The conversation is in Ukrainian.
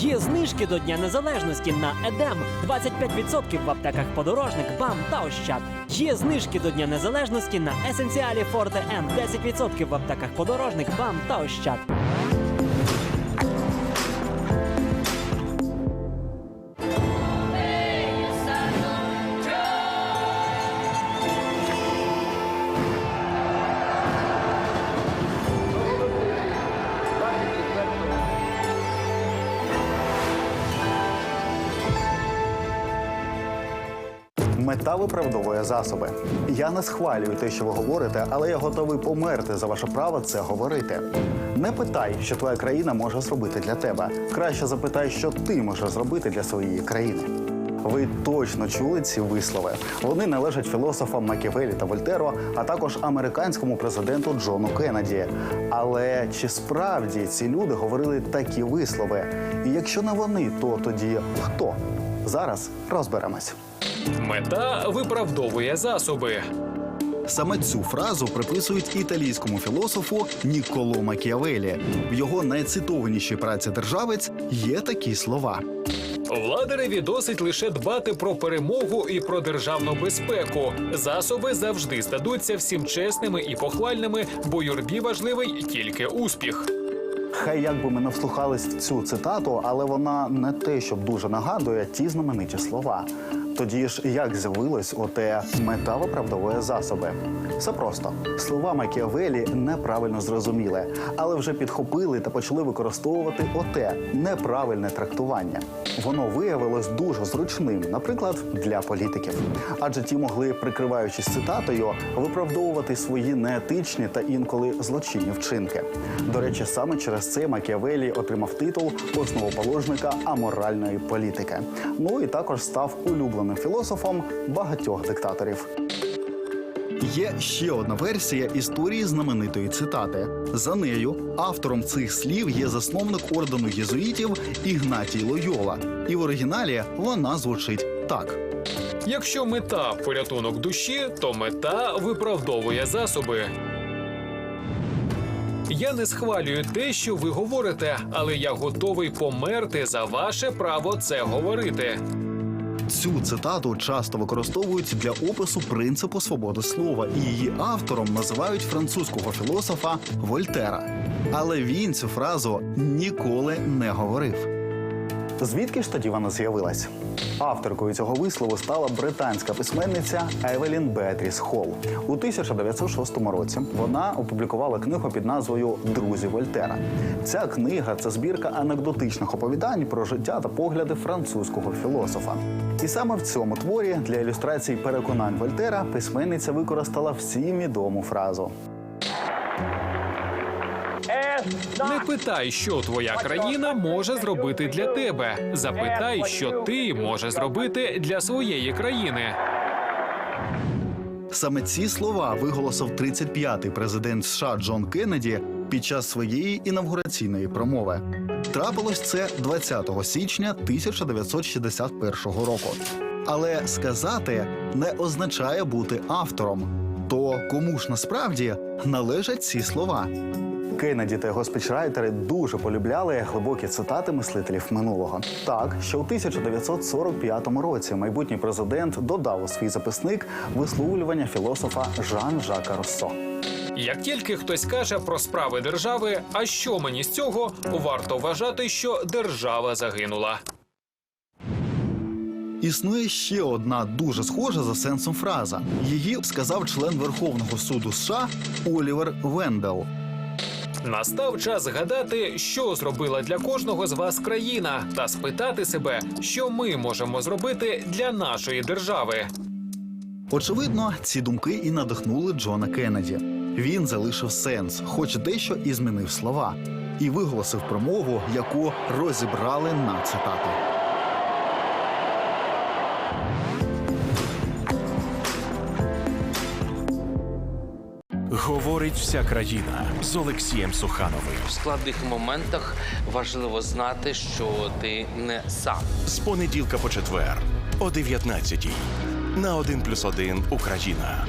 Є знижки до Дня Незалежності на Едем 25% в аптеках подорожник, БАМ та Ощад. Є знижки до Дня Незалежності на Есенціалі Форте М 10% в аптеках подорожник, БАМ та Ощад. Мета виправдовує засоби. Я не схвалюю те, що ви говорите, але я готовий померти за ваше право це говорити. Не питай, що твоя країна може зробити для тебе. Краще запитай, що ти можеш зробити для своєї країни. Ви точно чули ці вислови. Вони належать філософам Макіавелі та Вольтеро, а також американському президенту Джону Кеннеді. Але чи справді ці люди говорили такі вислови? І якщо не вони, то тоді хто? Зараз розберемось. Мета виправдовує засоби. Саме цю фразу приписують італійському філософу Ніколо Макіавелі. В його найцитованішій праці державець є такі слова. Владареві досить лише дбати про перемогу і про державну безпеку. Засоби завжди здадуться всім чесними і похвальними, бо юрбі важливий тільки успіх. Хай як би ми не вслухались в цю цитату, але вона не те, щоб дуже нагадує ті знамениті слова. Тоді ж як з'явилось оте мета виправдовує засоби? Все просто слова Макіавелі неправильно зрозуміли, але вже підхопили та почали використовувати оте неправильне трактування. Воно виявилось дуже зручним, наприклад, для політиків. Адже ті могли, прикриваючись цитатою, виправдовувати свої неетичні та інколи злочинні вчинки. До речі, саме через це Макіавелі отримав титул основоположника аморальної політики. Ну і також став улюбленим філософом багатьох диктаторів. Є ще одна версія історії знаменитої цитати. За нею автором цих слів є засновник ордену єзуїтів Ігнатій Лойола. І в оригіналі вона звучить так. Якщо мета порятунок душі, то мета виправдовує засоби. Я не схвалюю те, що ви говорите, але я готовий померти за ваше право це говорити. Цю цитату часто використовують для опису принципу свободи слова, і її автором називають французького філософа Вольтера. Але він цю фразу ніколи не говорив. Звідки ж тоді вона з'явилась? Авторкою цього вислову стала британська письменниця Евелін Беатріс Холл. У 1906 році вона опублікувала книгу під назвою Друзі Вольтера. Ця книга це збірка анекдотичних оповідань про життя та погляди французького філософа. І саме в цьому творі для ілюстрації переконань Вольтера письменниця використала всім відому фразу. Не питай, що твоя країна може зробити для тебе. Запитай, що ти можеш зробити для своєї країни. Саме ці слова виголосив 35-й президент США Джон Кеннеді під час своєї інавгураційної промови. Трапилось це 20 січня 1961 року. Але сказати не означає бути автором. То кому ж насправді належать ці слова? Кеннеді та його спічрайтери дуже полюбляли глибокі цитати мислителів минулого. Так, що у 1945 році майбутній президент додав у свій записник висловлювання філософа Жан-Жака Руссо. Як тільки хтось каже про справи держави, а що мені з цього, варто вважати, що держава загинула. Існує ще одна дуже схожа за сенсом фраза. Її сказав член Верховного суду США Олівер Вендел. Настав час згадати, що зробила для кожного з вас країна, та спитати себе, що ми можемо зробити для нашої держави. Очевидно, ці думки і надихнули Джона Кеннеді. Він залишив сенс, хоч дещо і змінив слова, і виголосив промову, яку розібрали на цитати. Говорить вся країна з Олексієм Сухановим. В складних моментах важливо знати, що ти не сам. З понеділка по четвер о 19-й на 1+,1 Україна.